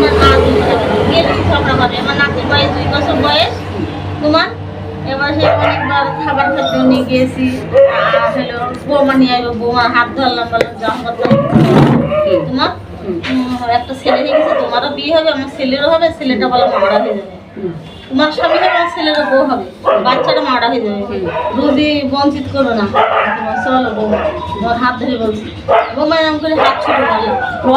আমার নাতি গেলি ঝগড়া করে। আমার নাতির বয়স দুই বছর বয়স। তোমার? এবার সে অনেকবার খাবার খেতে নিয়ে গিয়েছি। হলো বৌমা নিয়ে আসব বৌমার হাত ধরলাম বললাম যা করতাম তোমার? একটা ছেলে হয়ে গেছে তোমারও বিয়ে হবে আমার ছেলেরও হবে ছেলেটা বলে মারা হয়ে যাবে। তোমার স্বামী হবে আমার ছেলেরও বউ হবে। বাচ্চাটা মারা হয়ে যাবে। রুজি বঞ্চিত করো না। তোমার চলো বৌমা তোমার হাত ধরে বলছি। বৌমা এরকম করে হাত ছুটে গেল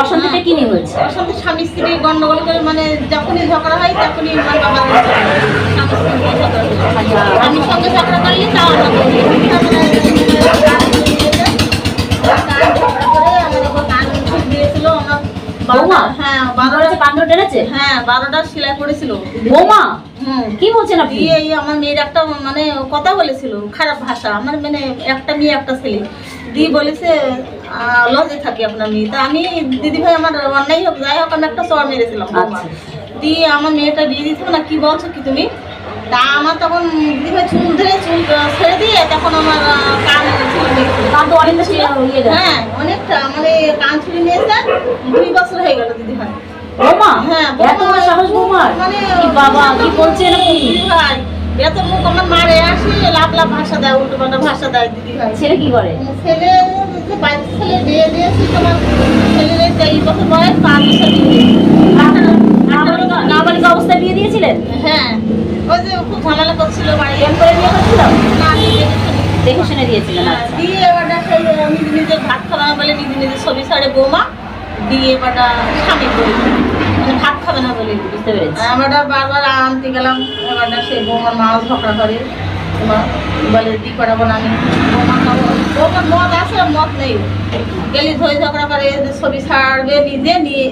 অশান্তিটা কি নিয়ে হয়েছে? সাথে স্বামী স্ত্রী গন্ডগোল করে মানে যখনই ঝগড়া হয় তখনই ঝগড়া করে। আমি সঙ্গে ঝগড়া করলি তাও আমাকে বৌমা? হ্যাঁ বারোটা। বারোটা টেনেছে হ্যাঁ বারোটা সেলাই করেছিল। বৌমা হুম। কি বলছেন আপনি? দিয়ে এই আমার মেয়ের একটা মানে কথা বলেছিল খারাপ ভাষা। আমার মানে একটা মেয়ে একটা ছেলে। বলেছে লজে থাকে আপনার মেয়ে। তা আমি দিদি ভাই আমার অন্যায় হোক যাই হোক আমি একটা চর মেরেছিলাম আচ্ছা। দিয়ে আমার মেয়েটা বিয়ে দিতে না কি বলছো কি তুমি? তা আমার তখন দিদি ভাই চুল ধরে চুল ছেড়ে দিয়ে তখন আমার তো অনেকটা। হ্যাঁ অনেকটা মানে কান ছুরি নিয়েছে দুই বছর হয়ে গেল দিদি ভাই। বৌমা হ্যাঁ, এত সাহস বৌমার। মানে বাবা কি বলছেন আপনি ভাই এত মুখ আমার মারে আসি লাভ লাভ ভাষা দেয় উল্টো পাল্টা ভাষা দেয় দিদি ভাই। ছেলে কি করে? ছেলে বাইশ ছেলে বিয়ে দিয়েছি তোমার ছেলের এই তেইশ বছর বয়স পাঁচ বছর নাবালিকা- নাবালিকা অবস্থায় বিয়ে দিয়েছিলেন? হ্যাঁ ওই যে খুব ঝামেলা করছিল বাড়ি করে বিয়ে করছিল। দেখে শুনে দিয়েছিলেন আচ্ছা। দিয়ে এবারটা সেই নিজে নিজে ভাত বলে নিজে নিজে ছবি ছাড়ে বৌমা দিয়ে এবারটা স্বামী করে ভাত খাবে না বলে বুঝতে পেরেছি। আমরা বারবার আনতে গেলাম এবারটা সেই বৌমার ঝগড়া করে। তোমার বলে দি করাবো না আমি? বৌমা খাব বৌমার মত আছে মত নেই। গেলি ধরে ঝগড়া করে ছবি ছাড়বে নিজে নিয়ে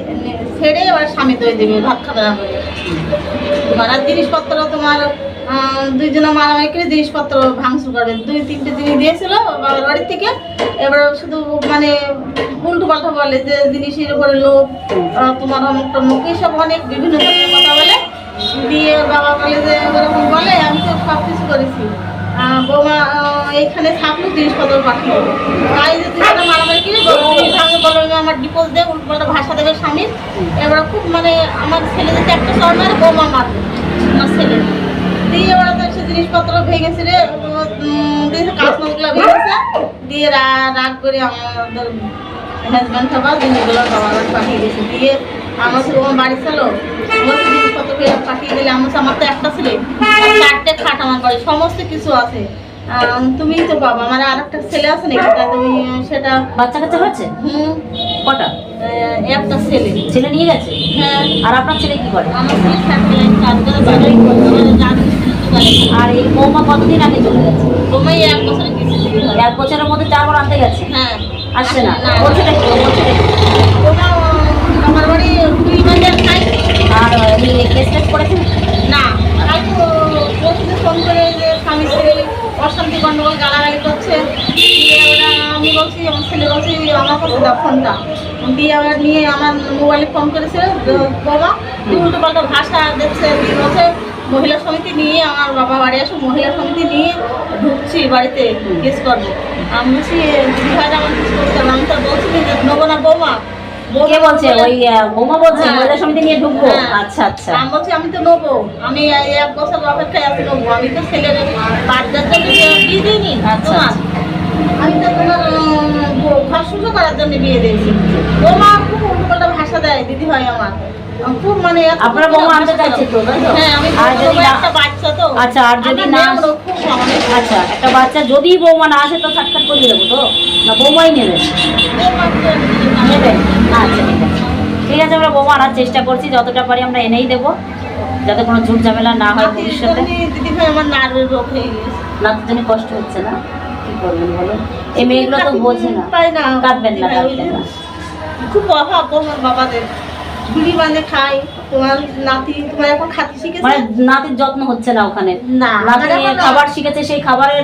ছেড়ে এবার স্বামী দই দেবে ভাত খাবে না বলে। তোমার আর জিনিসপত্র তোমার দুইজনে মারামারি করে জিনিসপত্র ভাঙচুর করবে দুই তিনটে জিনিস দিয়েছিল বাবার বাড়ির থেকে। এবার শুধু মানে উল্টো পাল্টা বলে যে জিনিসের উপরে আহ, তোমার অমুক টমুক এইসব অনেক বিভিন্ন ধরনের কথা বলে। দিয়ে বাবা বলে যে ওরকম বলে আমি তো সব কিছু করেছি। বৌমা এইখানে থাকল জিনিসপত্র দেবো তাই যে দুজনে মারামারি করে আমার ডিপোজ দেয় উল্টো ভাষা দেবে স্বামীর। এবার খুব মানে আমার ছেলে যদি একটা শর্ট মারে বৌমা মারবে আমার ছেলে। সে জিনিসপত্র ভেঙেছে রে কাঁচমাগুলো ভেঙেছে দিয়ে রাগ করে আমাদের হাজব্যান্ড খাবার জিনিসগুলো পাঠিয়ে দিয়েছে। দিয়ে আমার সে আমার বাড়ি ছিল জিনিসপত্র পাঠিয়ে দিলে। আমার আমার তো একটা ছেলে চারটে খাট আমার বাড়ি সমস্ত কিছু আছে। তুমিই তো পাবা আমার আর একটা ছেলে আছে নাকি? তা তুমি সেটা বাচ্চা কাচ্চা হচ্ছে হুম। কটা? একটা ছেলে। ছেলে নিয়ে গেছে? হ্যাঁ। আর আপনার ছেলে কি করে? আমার ছেলে স্যাটেলাইট কাজ করে বাজারে করে আর এই বৌমা কতদিন আগে চলে গেছে? এক বছরে। এক বছরের মধ্যে চারবার আনতে গেছে? হ্যাঁ। আসছে না। বলছেটা কি ওটা আমার বাড়ি আর কেস টেস করেছেন? না। তো ফোন করে যে স্বামী অশান্তি গন্ডগোল গালাগালি করছে। আমি বলছি আমার ছেলে বলছি আমার কাছে দাও ফোনটা। দিয়ে আবার নিয়ে আমার মোবাইলে ফোন করেছিল দ- বাবা দিয়ে উল্টো পাল্টা ভাষা দেখছে বলছে মহিলা সমিতি নিয়ে আমার বাবা বাড়ি আসো মহিলা সমিতি নিয়ে ঢুকছি বাড়িতে কেস করব। আমি বলছি দিদি ভাইরা আমার কিছু করতে আমি তো বলছি যে নেব না বৌমা। কে বলছে? ওই বৌমা বলছে হ্যাঁ। মহিলা সমিতি নিয়ে ঢুকবো? হ্যাঁ। আচ্ছা আচ্ছা। আমি বলছি আমি তো নেব। আমি এক বছর অপেক্ষায় আছি নেব। আমি তো ছেলের বাচ্চার জন্য বিয়ে দিইনি। আচ্ছা, তোমার আমি তো তোমার করার জন্য বিয়ে দিয়েছি ও মা খুব উল্টোপাল্টা দেয় দিদি ভাই আমার। খুব মানে আপনার বৌমা আনতে চাইছে তো? হ্যাঁ আমি একটা বাচ্চা তো। আচ্ছা, আর যদি না- আচ্ছা একটা বাচ্চা যদি বৌমা না আসে তো সাক্ষাৎ করিয়ে দেবো তো? না বৌমাই নেবে। নেবে? আচ্ছা ঠিক আছে। আমরা বৌমা আনার চেষ্টা করছি যতটা পারি আমরা এনেই দেবো যাতে কোনো ঝুট ঝামেলা না হয় ভবিষ্যতে। আমার নার্ভের রোগ হয়ে গেছে। নাতির জন্য কষ্ট হচ্ছে না। কি করবেন এই মেয়েগুলো তো বোঝে না। কাঁদবেন না কাঁদবেন না। খুব অভাব আমার বাবাদের। বিড়ি বাঁধে খাই তোমার নাতি তোমার এখন খাতি শিখেছে? মানে নাতির যত্ন হচ্ছে না ওখানে। না খাবার শিখেছে সেই খাবারের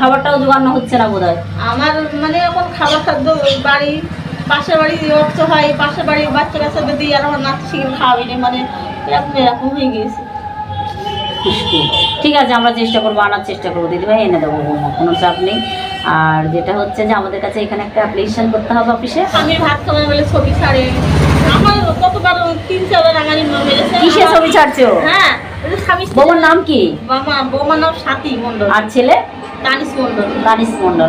খাবারটাও জোগানো হচ্ছে না বোধহয়। আমার মানে এখন খাবার খাদ্য বাড়ি পাশের বাড়ি রক্ত হয় পাশের বাড়ি বাচ্চা কাচ্চাদের দিয়ে আর আমার নাতি শিখে খাওয়াবি মানে এরকম এরকম হয়ে গিয়েছে। ঠিক আছে আমরা চেষ্টা করব আনার চেষ্টা করব। দিদিভাই এনে দেবো বৌমা কোনো চাপ নেই। আর যেটা হচ্ছে যে আমাদের কাছে এখানে একটা অ্যাপ্লিকেশন করতে হবে অফিসে। আমি ভাত বলে ছবি ছাড়ে। আমার কতবার তিন চারবার রাঙানি মেরেছে। কিসে ছবি ছাড়ছো? হ্যাঁ বৌমার নাম কি? বৌমার নাম সাথী মন্ডল আর ছেলে? তানিস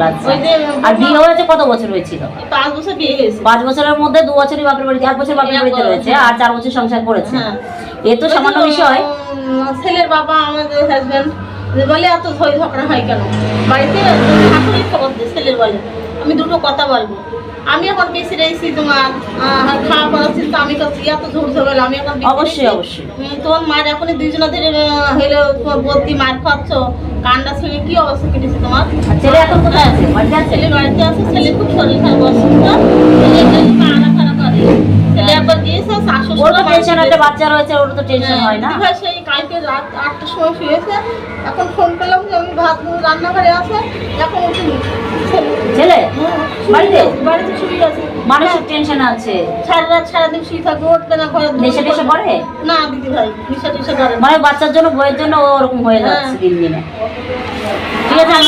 আছে আর বিয়ে হয়েছে কত বছর হয়েছিল? পাঁচ বছর বিয়ে হয়েছে। পাঁচ বছরের মধ্যে দু বছরই বাপের বাড়িতে এক বছর বাপের বাড়িতে রয়েছে আর চার বছর সংসার করেছে। হ্যাঁ। এ তো সামান্য বিষয়। ছেলের বাবা আমাদের হাজবেন্ড বলে এত ঝই ঝগড়া হয় কেন? বাড়িতে ঠাকুরই খবর দিয়ে ছেলের বলে আমি দুটো কথা বলব। আমি এখন বেশি রয়েছি তোমার খাওয়া পড়া চিন্তা আমি করছি এত ঝোর ঝগড়া আমি এখন অবশ্যই, অবশ্যই। তোমার মায়ের এখন দুইজনের হইল তোমার বদ্যি মার খাচ্ছ কান্ডা ছেলে কি অবস্থা কেটেছে তোমার? ছেলে এখন কোথায় আছে? বাড়িতে ছেলে বাড়িতে আছে ছেলে খুব শরীর খারাপ অসুস্থ। ছেলে কান্না খারাপ করে। ছেলে একবার গিয়েছে শাশুড়ি ওর তো টেনশন একটা বাচ্চা রয়েছে ওর তো টেনশন হয় না। দিদিভাই সেই কালকে রাত আটটার সময় শুয়েছে এখন ফোন পেলাম যে আমি ভাত রান্নাঘরে আছে এখন উঠিনি ছেলে। বাড়িতে? বাড়িতে শুয়ে আছে। মানুষের টেনশন আছে। সারা রাত সারাদিন শুয়ে থাকবে উঠবে না ঘরে নেশা টেশা করে? না দিদি ভাই নেশা টেশা করে মানে বাচ্চার জন্য বইয়ের জন্য ওরকম হয়ে যাচ্ছে হ্যাঁ। দিন দিনে। ঠিক আছে ভাই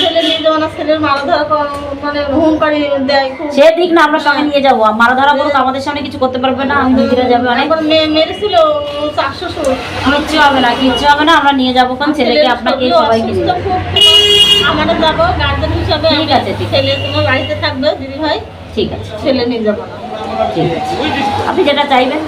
ছেলে নিয়ে যাব না ছেলের মারা ধরা মানে হুম দেয় খুব। সে দিক না আমরা সঙ্গে নিয়ে যাব। মারা ধরা করুক আমাদের সামনে কিছু করতে পারবে না আমি যাবে অনেক। মেয়ে মেরেছিল চারশো ষোলো। কিচ্ছু হবে না কিচ্ছু হবে না আমরা নিয়ে যাব কারণ ছেলেকে আপনাকে সবাইকে যাব। আমরা যাব গার্জেন হিসাবে ঠিক আছে, ছেলে তোমার বাড়িতে থাকবে দিদি ভাই ঠিক আছে। ছেলে নিয়ে যাব না। ঠিক আছে। আপনি যেটা চাইবেন